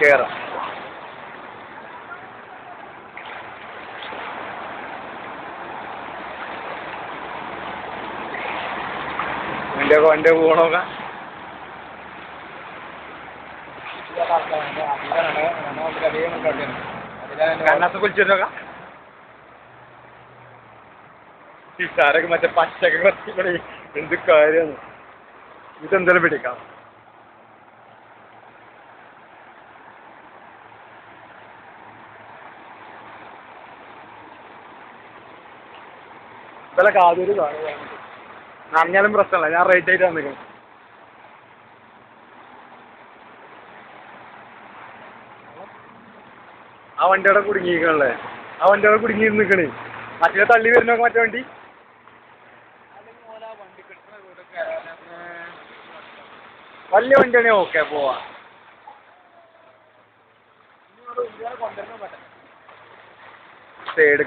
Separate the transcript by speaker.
Speaker 1: കയറാം. വണ്ടിയൊക്കെ വണ്ടി പോകണോക്ക കണ്ണത്ത് ഇതാരൊക്കെ മറ്റേ പച്ചക്കെ കുറച്ച് എന്ത് കാര്യമാണ്? ഇതെന്തായാലും പിടിക്കാം. ഇതല്ല കാതൂര് അറിഞ്ഞാലും പ്രശ്നമല്ല ഞാൻ റേറ്റ് ആയിട്ട് വന്നിരിക്കണം ആ വണ്ടിയുടെ കുടുങ്ങിയിരിക്കണല്ലേ? ആ വണ്ടിയുടെ കുടുങ്ങിയിരുന്നു കുടുങ്ങി നിൽക്കണേ മറ്റേ തള്ളി വരുന്നൊക്കെ മറ്റേ വണ്ടി? വലിയ വണ്ടിയാണെങ്കിൽ ഓക്കെ പോവാ. സൈഡ്